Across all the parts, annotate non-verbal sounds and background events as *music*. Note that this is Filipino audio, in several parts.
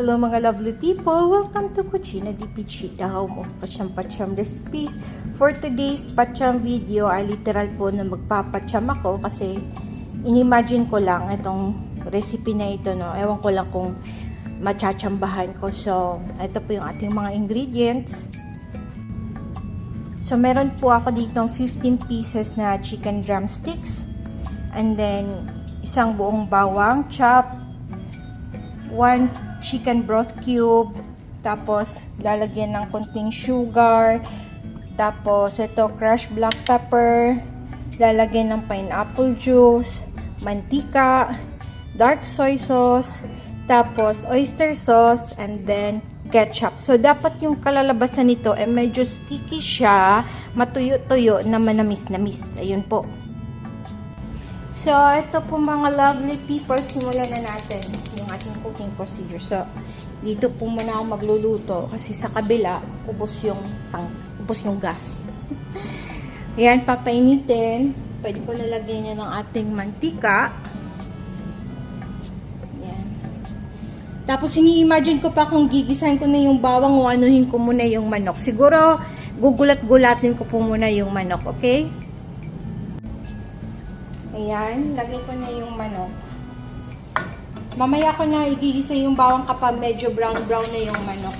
Hello mga lovely people! Welcome to Cucina di Pichi, the home of Pacham Pacham recipes. For today's Pacham video ay literal po na magpapacham ako kasi inimagine ko lang itong recipe na ito. No? Ewan ko lang kung machachambahan ko. So, ito po yung ating mga ingredients. So, meron po ako dito 15 pieces na chicken drumsticks. And then, isang buong bawang chop, one chicken broth cube, tapos lalagyan ng konting sugar, tapos ito crushed black pepper, lalagyan ng pineapple juice, mantika, dark soy sauce, tapos oyster sauce, and then ketchup. So, dapat yung kalalabasan nito ay medyo sticky siya, matuyo-tuyo na manamis-namis. Ayun po. So, ito po mga lovely people, simulan na natin cooking procedure. So, dito po muna ako magluluto kasi sa kabila, ubos yung, tang, ubos yung gas. *laughs* Ayan, papainitin. Pwede ko nalagyan niya ng ating mantika. Ayan. Tapos, ini-imagine ko pa kung gigisahin ko na yung bawang o anuhin ko muna yung manok. Siguro, gugulat-gulatin ko po muna yung manok, okay? Ayan, lagay ko na yung manok. Mamaya ko na igigisa yung bawang kapag medyo brown-brown na yung manok.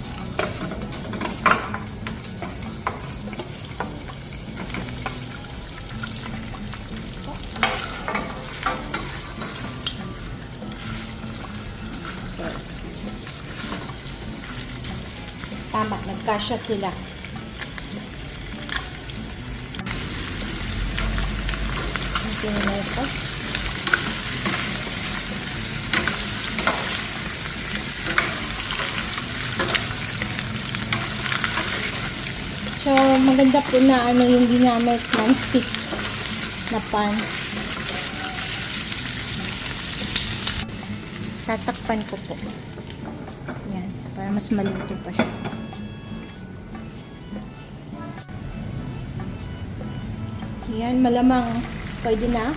Tama, nagkasya sila. Okay na So, maganda po na ano yung ginamit ng stick na pan. Tatakpan ko po. Yan, para mas maluto pa siya. Yan, malamang pwede na.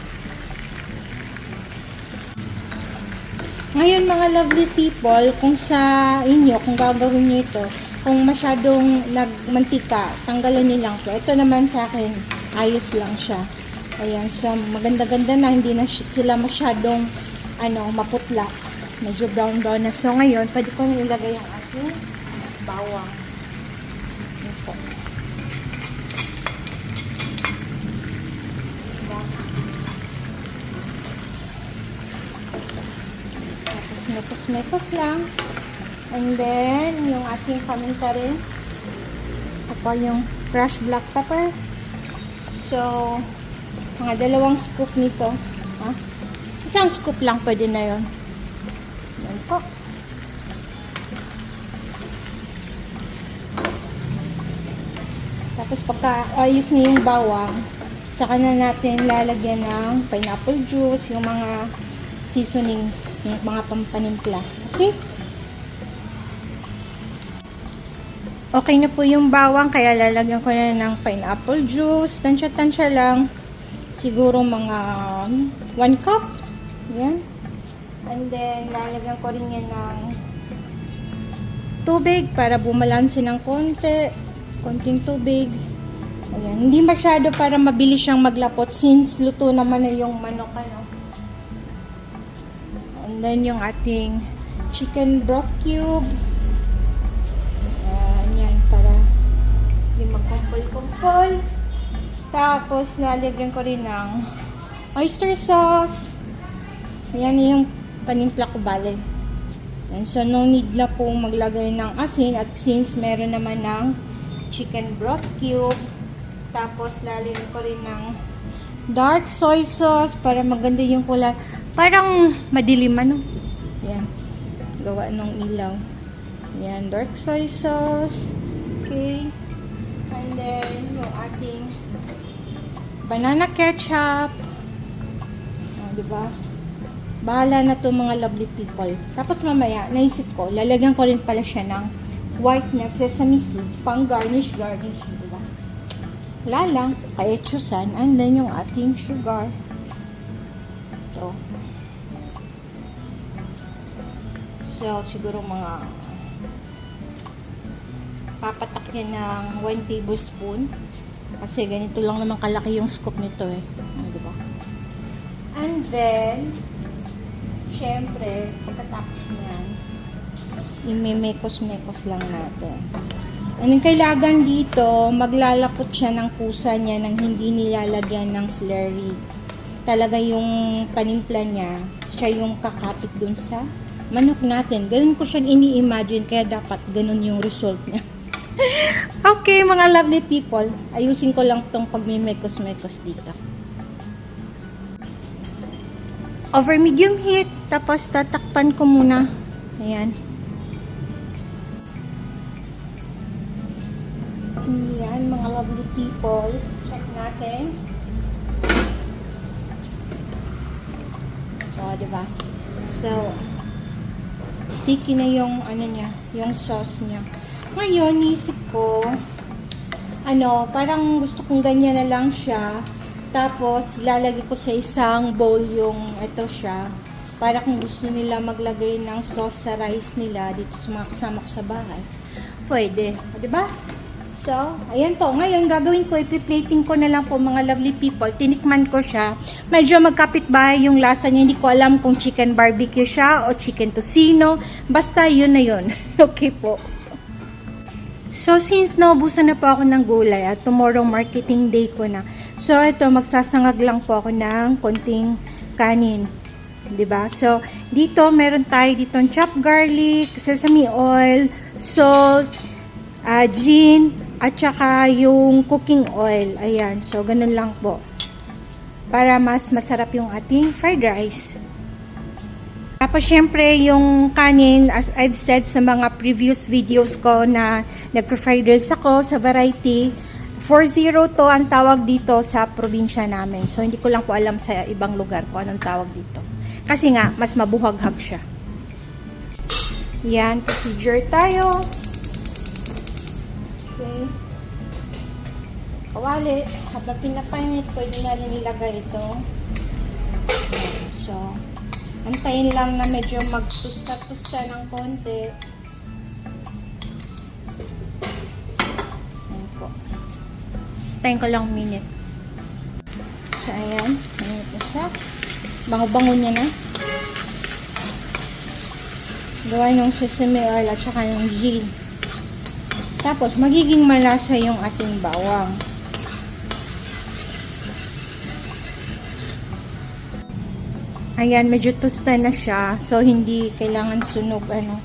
Ngayon mga lovely people, kung sa inyo, kung gagawin nyo ito, kung masyadong nagmantika, tanggalan nyo lang po. Ito naman sa akin, ayos lang siya. Ayan, so maganda-ganda na, hindi na si- sila masyadong ano, maputla. Medyo brown-brown na. So ngayon, pwede ko na ilagay ang ating bawang. Ito. Tapos mekos-mekos lang. And then, yung ating paminta rin. Yung fresh black pepper. So, mga dalawang scoop nito. Ha? Isang scoop lang pwede na yon. Yan po. Tapos pagka ayos na yung bawang, saka na natin lalagyan ng pineapple juice, yung mga seasoning, yung mga pampanimpla. Okay? Okay na po yung bawang, kaya lalagyan ko na ng pineapple juice. Tansya-tansya lang. Siguro mga 1 cup. Yan. And then, lalagyan ko rin yan ng tubig para bumalanse ng konti. Konting tubig. Ayan. Hindi masyado para mabilis siyang maglapot since luto naman na yung manok. Ano. And then, yung ating chicken broth cube. Hindi magkumpol-kumpol. Tapos, lalagyan ko rin ng oyster sauce. Yan yung panimpla ko bale. And so, no need na po maglagay ng asin at since meron naman ng chicken broth cube. Tapos, lalagyan ko rin ng dark soy sauce para maganda yung kulay. Parang madilim ano. Yan. Gawa ng ilaw. Yan, dark soy sauce. Okay. Ating banana ketchup. Oh, di ba? Bahala na to mga lovely people. Tapos mamaya, naisip ko, lalagyan ko rin pala siya ng white na sesame seeds, pang garnish, garnish, di ba? Wala lang, kaetsusan, and then yung ating sugar. So, So, siguro mga papatak yan ng 1 tablespoon. Kasi ganito lang naman kalaki yung scoop nito eh. Ah, di ba? And then, syempre, pagkatapos niyan, imemekos-mekos lang natin. Then, kailangan dito, maglalapot siya ng pusa niya nang hindi nilalagyan ng slurry. Talaga yung panimpla niya, siya yung kakapit dun sa manok natin. Ganun ko siyang ini-imagine, kaya dapat ganun yung result niya. *laughs* okay, mga lovely people. Ayusin ko lang tong pagmimekos-mekos dito. Over medium heat, tapos tatakpan ko muna. Ayan. Ayan, mga lovely people. Check natin. O, diba? So, sticky na yung, ano niya, yung sauce niya. Ngayon, isip ko, ano, parang gusto kong ganyan na lang siya. Tapos, ilalagay ko sa isang bowl yung, ito siya. Para kung gusto nila maglagay ng sauce sa rice nila dito sa mga kasama ko sa bahay. Pwede. O, diba? So, ayan po. Ngayon, gagawin ko, ipi-plating ko na lang po mga lovely people. Tinikman ko siya. Medyo magkapit-bahay yung lasa niya. Hindi ko alam kung chicken barbecue siya o chicken tocino. Basta, yun na yun. *laughs* okay po. So, since naubusan na po ako ng gulay at tomorrow marketing day ko na. So, ito, magsasangag lang po ako ng konting kanin. ba? So, dito meron tayo dito chopped garlic, sesame oil, salt, uh, gin, at saka yung cooking oil. Ayan, so ganun lang po. Para mas masarap yung ating fried rice. Tapos syempre yung kanin, as I've said sa mga previous videos ko na nagpa-fried rice ako sa variety, 4-0 to ang tawag dito sa probinsya namin. So hindi ko lang po alam sa ibang lugar kung anong tawag dito. Kasi nga, mas mabuhaghag siya. Yan, procedure tayo. Okay. Kawali, habang pinapainit, pwede na rin ilagay ito. So, antayin lang na medyo magtusta-tusta ng konti. Ayan po. Antayin ko lang minute. So, ayan. Ayan po siya. Bango-bango niya na. Gawa ng sesame oil at saka ng gin. Tapos, magiging malasa yung ating bawang. Ayan, medyo tosta na siya. So, hindi kailangan sunog, ano.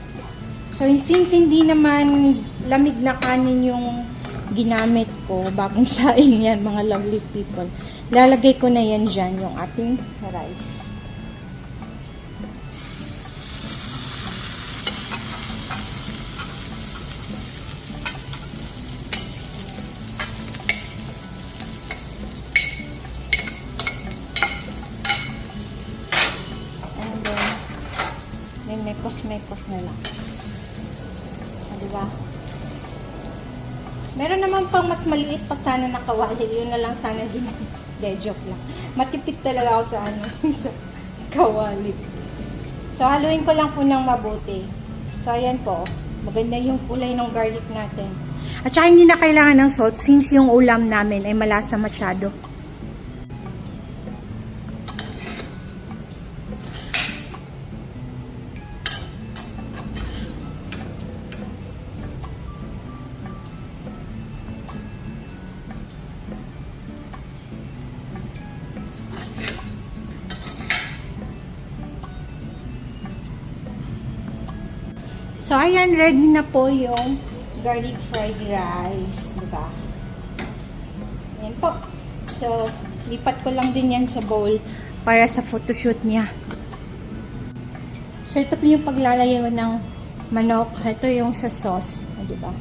So, since hindi naman lamig na kanin yung ginamit ko, bagong *laughs* saing yan, mga lovely people. Lalagay ko na yan dyan, yung ating rice. And then, may mekos-mekos na lang. O, diba? Meron naman pang mas maliit pa sana na kawali. Yun na lang sana din. *laughs* De, joke lang. Matipid talaga ako sa ano, *laughs* sa kawali. So, haluin ko lang po ng mabuti. So, ayan po. Maganda yung kulay ng garlic natin. At saka hindi na kailangan ng salt since yung ulam namin ay malasa masyado. So, ayan, ready na po yung garlic fried rice. Diba? Ayan po. So, lipat ko lang din yan sa bowl para sa photoshoot niya. So, ito po yung paglalayo ng manok. Ito yung sa sauce. O, diba?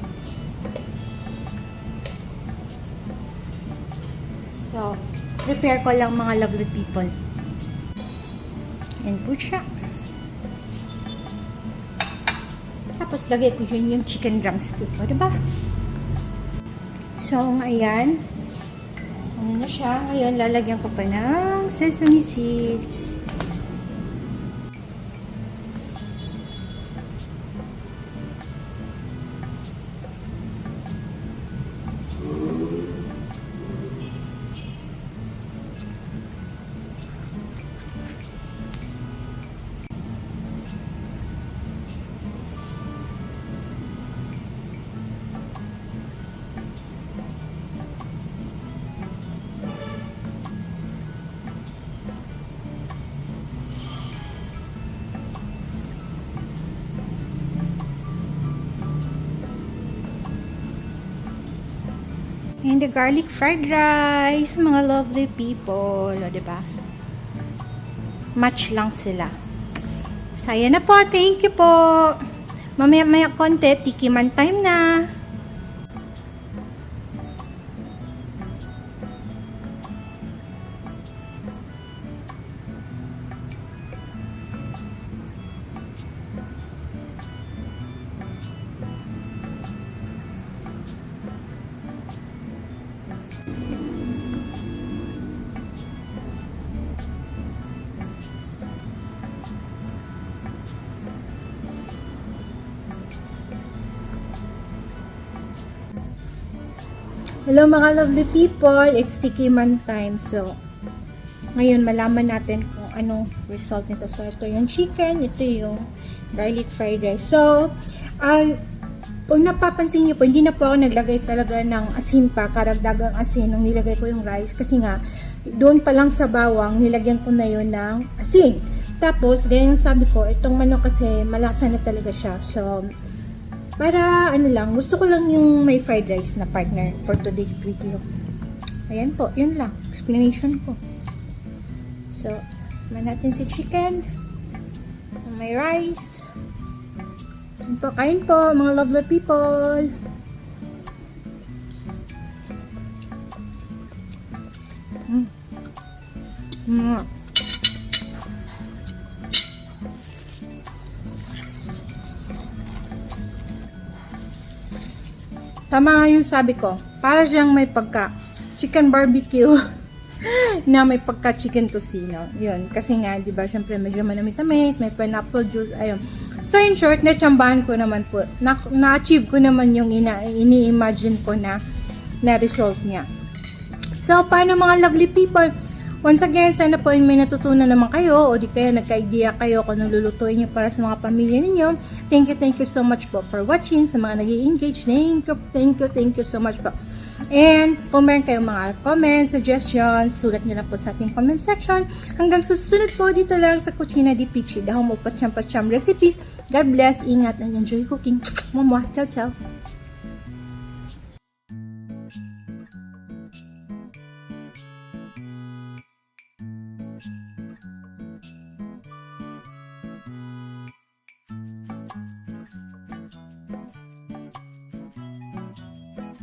So, prepare ko lang mga lovely people. Ayan po siya. Tapos, lagay ko dyan yung chicken drumstick. O, diba? So, ayan. Ano na siya? Ngayon, lalagyan ko pa ng sesame seeds. And the garlic fried rice, mga lovely people, o, diba? Match lang sila. Saya na po, thank you po. Mamaya-maya konti, tikiman time na. Hello mga lovely people, it's Tikiman time. So, ngayon malaman natin kung anong result nito. So, ito yung chicken, ito yung garlic fried rice. So, ah, kung napapansin niyo po, hindi na po ako naglagay talaga ng asin pa, karagdagang asin nung nilagay ko yung rice. Kasi nga, doon pa lang sa bawang, nilagyan ko na yun ng asin. Tapos, gaya sabi ko, itong manok kasi malasa na talaga siya. So, para ano lang, gusto ko lang yung may fried rice na partner for today's video. Ayan po, yun lang. Explanation ko. So, man natin si chicken. May rice. Yun po, kain po, mga lovely people. Mm. Mm. Tama nga yung sabi ko. Para siyang may pagka chicken barbecue *laughs* na may pagka chicken tocino. Yun. Kasi nga, di ba, syempre medyo manamis na mais, may pineapple juice, ayun. So, in short, natsambahan ko naman po. Na, na-achieve ko naman yung ina, ini-imagine ko na na result niya. So, paano mga lovely people? Once again, sana po ay may natutunan naman kayo o di kaya nagka-idea kayo kung anong lulutuin niyo para sa mga pamilya ninyo. Thank you, thank you so much po for watching. Sa mga nag engage thank you, thank you, thank you so much po. And kung meron kayong mga comments, suggestions, sulat niyo lang po sa ating comment section. Hanggang sa susunod po dito lang sa Cucina di Pichi. Dahil mo pa cham recipes. God bless, ingat, and enjoy cooking. Mama, ciao, ciao.